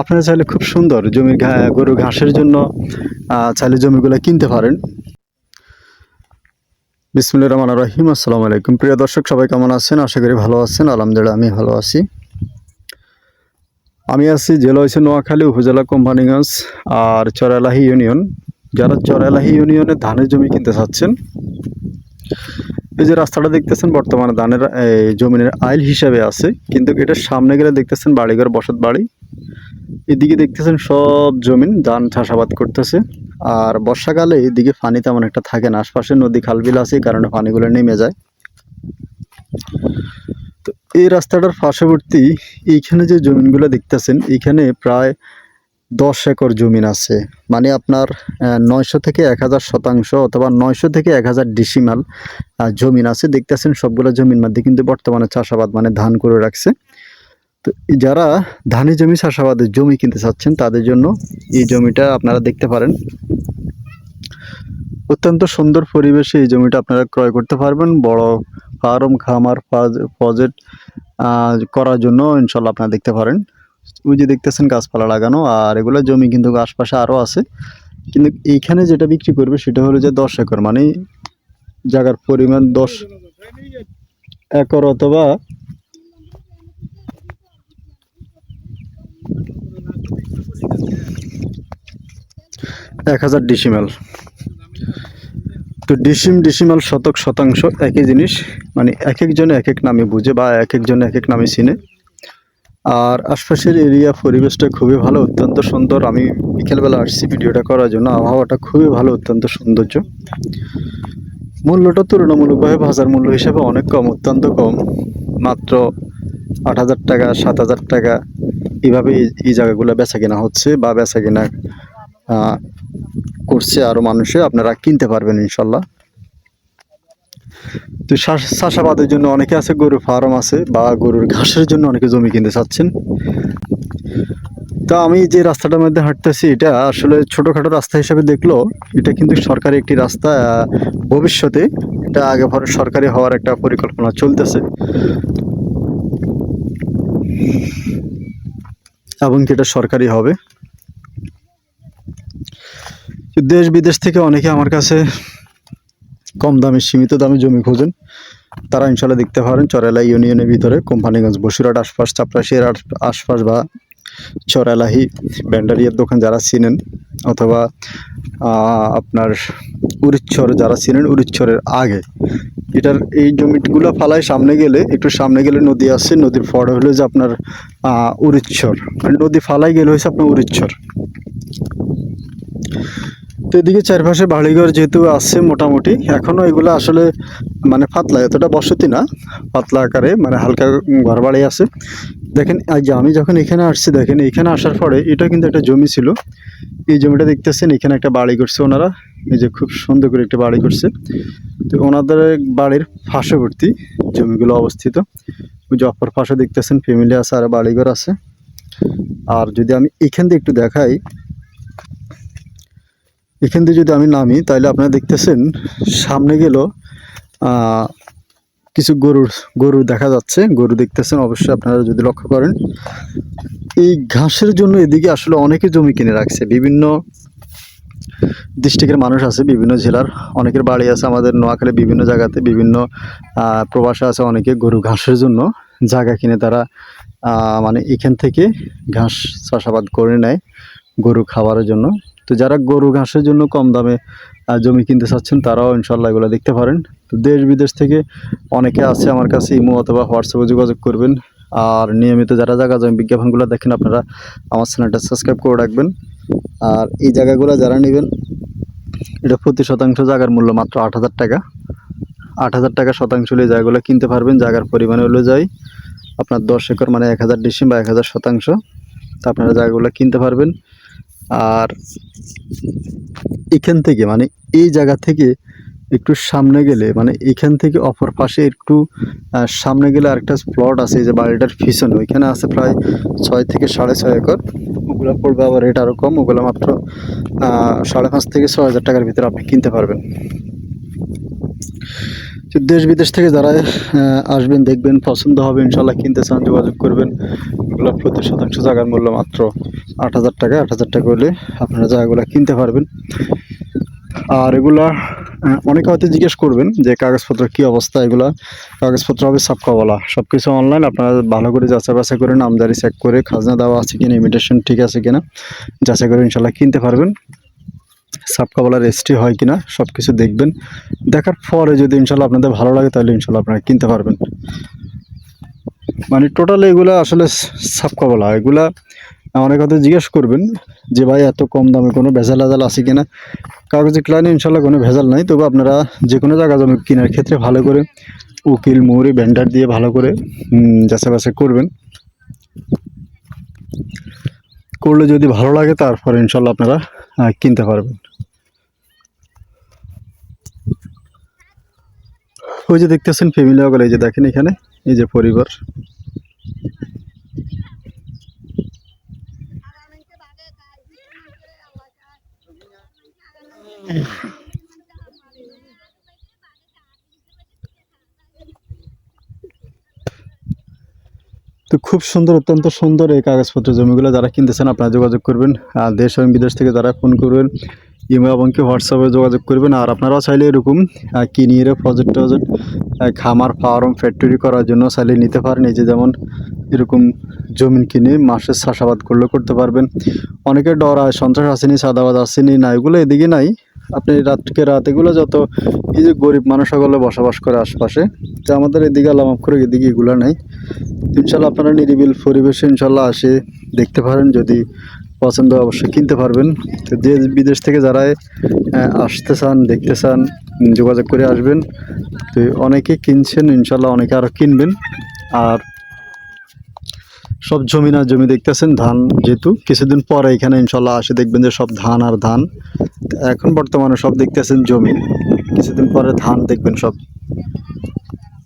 আপনারা চাইলে খুব সুন্দর জমির গরু ঘাসের জন্য চাইলে জমিগুলো কিনতে পারেন। বিসমুল্লাহ রহমান রহিম, আসসালামু আলাইকুম। প্রিয় দর্শক, সবাই কেমন আছেন? আশা করি ভালো আছেন। আলহামদুলিল্লাহ, আমি ভালো আছি। আমি আছি জেলা হয়েছে নোয়াখালী উপজেলা কোম্পানিগঞ্জ আর চরালাহি ইউনিয়ন। যারা চরালাহি ইউনিয়নে ধানের জমি কিনতে চাচ্ছেন, এই যে রাস্তাটা দেখতেছেন, বর্তমানে ধানের জমিনের আইল হিসাবে আছে। কিন্তু এটার সামনে গেলে দেখতেছেন বাড়িঘর, বসত বাড়ি। এদিকে দেখতেছেন সব জমিন ধান চাষাবাদ করতেছে। আর বর্ষাকালে এদিকে পানি তেমন একটা থাকে না। আশপাশে নদী খালবিল আছে কারণে পানিগুলো নেমে যায়। তো এই রাস্তাটার পার্শ্ববর্তী এইখানে যে জমিনগুলো দেখতেছেন, এইখানে প্রায় দশ একর জমিন আছে। মানে আপনার নয়শো থেকে এক হাজার শতাংশ অথবা নয়শো থেকে এক হাজার ডিসিমাল জমিন আছে। দেখতেছেন সবগুলো জমির মধ্যে কিন্তু বর্তমানে চাষাবাদ মানে ধান করে রাখছে। তো যারা ধানি জমি চাষাবাদের জমি কিনতে চাচ্ছেন, তাদের জন্য এই জমিটা আপনারা দেখতে পারেন। অত্যন্ত সুন্দর পরিবেশে এই জমিটা আপনারা ক্রয় করতে পারবেন। বড় ফার্ম, খামার প্রজেক্ট করার জন্য ইনশাল্লাহ আপনারা দেখতে পারেন। ওই যে দেখতেছেন গাছপালা লাগানো, আর এগুলো জমি কিন্তু আশপাশে আরও আছে। কিন্তু এইখানে যেটা বিক্রি করবে সেটা হলো যে দশ একর মানে জায়গার পরিমাণ দশ একর অথবা এক হাজার ডিসিমেল তো ডিসিম ডিসিমাল শতক, শতাংশ একই জিনিস মানে এক একজনে এক এক নামে বুঝে বা এক একজনে এক এক নামে চিনে। আর আশপাশের এরিয়া পরিবেশটা খুবই ভালো, অত্যন্ত সুন্দর। আমি বিকেলবেলা আসছি ভিডিওটা করার জন্য, আবহাওয়াটা খুবই ভালো, অত্যন্ত সৌন্দর্য। মূল্যটা তুলনামূলকভাবে বাজার মূল্য হিসাবে অনেক কম, অত্যন্ত কম। মাত্র আট হাজার টাকা, সাত হাজার টাকা এইভাবে এই- জায়গাগুলো বেচা কেনা হচ্ছে বা বেচা কেনা করছে আরও মানুষে, আপনারা কিনতে পারবেন ইনশাল্লাহ। তো চাষ- চাষাবাদের জন্য অনেকে আছে, গরুর ফার্ম আছে বা গরুর ঘাসের জন্য অনেকে জমি কিনতে চাচ্ছেন। তা আমি যে রাস্তাটার মধ্যে হাঁটতেছি, এটা আসলে ছোটোখাটো রাস্তা হিসাবে দেখল, এটা কিন্তু সরকারি একটি রাস্তা ভবিষ্যতে এটা আগে সরকারি হওয়ার একটা পরিকল্পনা চলতেছে। এবং এটা সরকারি হবে? দেশ বিদেশ থেকে অনেকে আমার কাছে কম দামে সীমিত দামে জমি খোঁজেন। তারা ইনশাল্লাহ দেখতে পারেন চরেলা ইউনিয়নের ভিতরে কোম্পানিগঞ্জ, বসিরহাট আশপাশ, চাপরাশির আশ- আশপাশ বা চরেলাহি ব্যান্ডারিয়ার দোকান যারা চিনেন অথবা আপনার উরিচ্ছর যারা চিনেন উরিচ্ছরের আগে এটার এই জমিগুলো ফালায় সামনে গেলে, একটু সামনে গেলে নদী আসছে নদীর ফড় হলো যে আপনার উরিচ্ছর নদী ফালাই গেলে হয়েছে আপনার উরিচ্ছর এদিকে চারপাশে বাড়িঘর যেহেতু আছে মোটামুটি এখনও এগুলো আসলে মানে পাতলা, এতটা বসতি না, পাতলা আকারে মানে হালকা ঘর বাড়ি আছে। দেখেন যে আমি যখন এখানে আসছি, দেখেন, এখানে আসার পরে এটা কিন্তু একটা জমি ছিল। এই জমিটা দেখতেছেন, এখানে একটা বাড়ি করছে ওনারা। এই যে খুব সুন্দর করে একটা বাড়ি করছে। তো ওনাদের বাড়ির পার্শ্ববর্তী জমিগুলো অবস্থিত। ওই যে অপর পাশে দেখতেছেন ফ্যামিলি আছে আর বাড়িঘর আছে। আর যদি আমি এখান দিয়ে একটু দেখাই এখান দিয়ে যদি আমি নামি, তাহলে আপনারা দেখতেছেন, সামনে গেল কিছু গরুর গরু দেখা যাচ্ছে। গরু দেখতেছেন, অবশ্যই আপনারা যদি লক্ষ্য করেন। এই ঘাসের জন্য এদিকে আসলে অনেকে জমি কিনে রাখছে। বিভিন্ন ডিস্ট্রিক্টের মানুষ আছে, বিভিন্ন জেলার। অনেকের বাড়ি আছে আমাদের নোয়াখালী, বিভিন্ন জায়গাতে বিভিন্ন প্রবাসে আছে অনেকে গরু ঘাসের জন্য। জায়গা কিনে তারা মানে এখান থেকে ঘাস চাষাবাদ করে নেয় গরু খাবারের জন্য। তো যারা গরু ঘাসের জন্য কম দামে জমি কিনতে চাচ্ছেন, তারাও ইনশাল্লাহ এগুলো দেখতে পারেন। তো দেশ বিদেশ থেকে অনেকে আছে আমার কাছে ইমো অথবা হোয়াটসঅ্যাপে যোগাযোগ করবেন। আর নিয়মিত যারা জায়গা জমি বিজ্ঞাপনগুলো দেখেন, আপনারা আমার চ্যানেলটা সাবস্ক্রাইব করে রাখবেন। আর এই জায়গাগুলো যারা নেবেন, এটা প্রতি শতাংশ জায়গার মূল্য মাত্র আট হাজার টাকা। আট হাজার টাকা শতাংশ হলে জায়গাগুলো কিনতে পারবেন, জায়গার পরিমাণ হলো আপনার দশ একর মানে এক হাজার ডিসিম বা এক হাজার শতাংশ। তা আপনারা জায়গাগুলো কিনতে পারবেন। আর এখান থেকে মানে এই জায়গা থেকে একটু সামনে গেলে মানে এখান থেকে অপর পাশে একটু সামনে গেলে আরেকটা প্লট আছে যে বাড়িটার পিছনে। ওইখানে আছে প্রায় ছয় থেকে সাড়ে ছয় একর। ওগুলো পড়বে আবার রেট আরও কম, ওগুলো মাত্র সাড়ে পাঁচ থেকে ছয় হাজার টাকার ভিতরে আপনি কিনতে পারবেন। দেশ বিদেশ থেকে যারা আসবেন, দেখবেন, পছন্দ হবে, ইনশাল্লাহ কিনতে চান, যোগাযোগ করবেন। এগুলো প্রতি শতাংশ জায়গার মূল্য মাত্র আট হাজার টাকা, আট হাজার টাকা হলে আপনারা জায়গাগুলো কিনতে পারবেন। আর এগুলা অনেকে হয়তো জিজ্ঞেস করবেন যে কাগজপত্র কি অবস্থা এগুলা? কাগজপত্র হবে সাপকাওয়ালা। সব কিছু অনলাইন আপনারা ভালো করে যাচাই বাছাই করে নামজারি চেক করে, খাজনা দেওয়া আছে কিনা ইমিটেশন ঠিক আছে কিনা, যাচাই করে ইনশাল্লাহ কিনতে পারবেন। সাপকাওয়ালা রেজিস্ট্রি হয় কিনা সব কিছু দেখবেন। দেখার পরে যদি ইনশাল্লাহ আপনাদের ভালো লাগে, তাহলে ইনশাল্লাহ আপনারা কিনতে পারবেন। মানে টোটাল এগুলো আসলে সাপকাওয়ালা এগুলা অনেক হয়তো জিজ্ঞেস করবেন যে ভাই এত কম দামে কোনো ভেজাল আজাল আছে কিনা? কাগজে ক্লাইনে ইনশাল্লাহ কোনো ভেজাল নাই, তবে আপনারা যে কোনো জায়গা জমি কেনার ক্ষেত্রে ভালো করে উকিল মুহুরি ভেন্ডার দিয়ে ভালো করে যাচাই বাছাই করবেন। করলে যদি ভালো লাগে, তারপরে ইনশাল্লাহ আপনারা কিনতে পারবেন। ওই যে দেখতেছেন ফ্যামিলি ওগুলো এই যে দেখেন এখানে, এই যে পরিবার। তো খুব সুন্দর, অত্যন্ত সুন্দর এই কাগজপত্র জমিগুলো যারা কিনতেছেন, আপনারা যোগাযোগ করবেন। আর দেশ এবং বিদেশ থেকে যারা ফোন করবেন ইমেল এবং কি হোয়াটসঅ্যাপে যোগাযোগ করবেন। আর আপনারাও চাইলে এরকম কিনিয়ে প্রজেক্ট টজেক্ট খামার ফার্ম ফ্যাক্টরি করার জন্য চাইলে নিতে পারেন। এই যে যেমন এরকম জমিন কিনে মাসের চাষাবাদ করলেও করতে পারবেন। অনেকে ডর হয় সন্ত্রাস আসেনি সাদাবাদ আসেনি না এগুলো এদিকে নাই। আপনি রাতকে রাত এগুলো যত, এই যে গরিব মানুষ সকলে বসবাস করে আশপাশে, তো আমাদের এদিকে আলামাপ করে এদিকে এগুলো নাই। ইনশাল্লাহ আপনারা নিরিবিল পরিবেশে ইনশাল্লাহ আসে, দেখতে পারেন যদি পছন্দ অবশ্যই কিনতে পারবেন। তো দেশ বিদেশ থেকে যারা আসতে চান, দেখতে চান, যোগাযোগ করে আসবেন। তো অনেকে কিনছেন, ইনশাল্লাহ অনেকে আরও কিনবেন। আর সব জমি না জমি দেখতেছেন, ধান যেহেতু, কিছুদিন পরে এখানে ইনশাল্লাহ আসে, দেখবেন যে সব ধান আর ধান। এখন বর্তমানে সব দেখতেছেন জমি, কিছুদিন পরে ধান দেখবেন সব।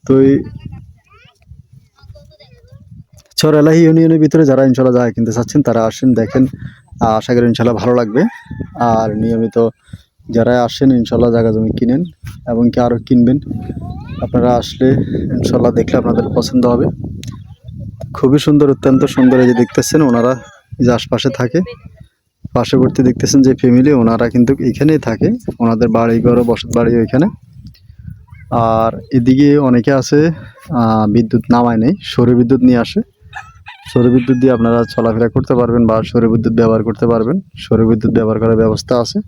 তো চরেলাহি ইউনিয়নের ভিতরে যারা ইনশাল্লাহ জায়গা কিনতে চাচ্ছেন, তারা আসেন, দেখেন। আশা করি ইনশাল্লাহ ভালো লাগবে। আর নিয়মিত যারা আসেন, ইনশাল্লাহ জায়গা জমি কিনেন এবং কি আরও কিনবেন। আপনারা আসলে ইনশাল্লাহ দেখলে আপনাদের পছন্দ হবে। খুবই সুন্দর, অত্যন্ত সুন্দর এই যে দেখতেছেন, ওনারা যে আশপাশে থাকে। পার্শ্ববর্তী দেখতেছেন যে ফ্যামিলি ওনারা কিন্তু এখানেই থাকে। ওনাদের বাড়ি ঘর, বসত বাড়ি ওইখানে। আর এদিকে অনেকে আছে বিদ্যুৎ নামায় নেই, সৌর বিদ্যুৎ নিয়ে আসে। সৌর বিদ্যুৎ দিয়ে আপনারা চলাফেরা করতে পারবেন বা সৌর বিদ্যুৎ ব্যবহার করতে পারবেন। সৌর বিদ্যুৎ ব্যবহার করার ব্যবস্থা আছে।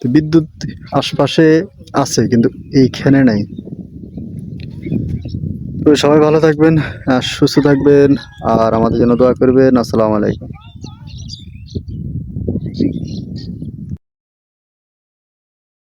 তো বিদ্যুৎ আশপাশে আছে, কিন্তু এইখানে নাই। তো সবাই ভালো থাকবেন সুস্থ থাকবেন, আর আমাদের জন্য দোয়া করবেন। আসসালামু আলাইকুম।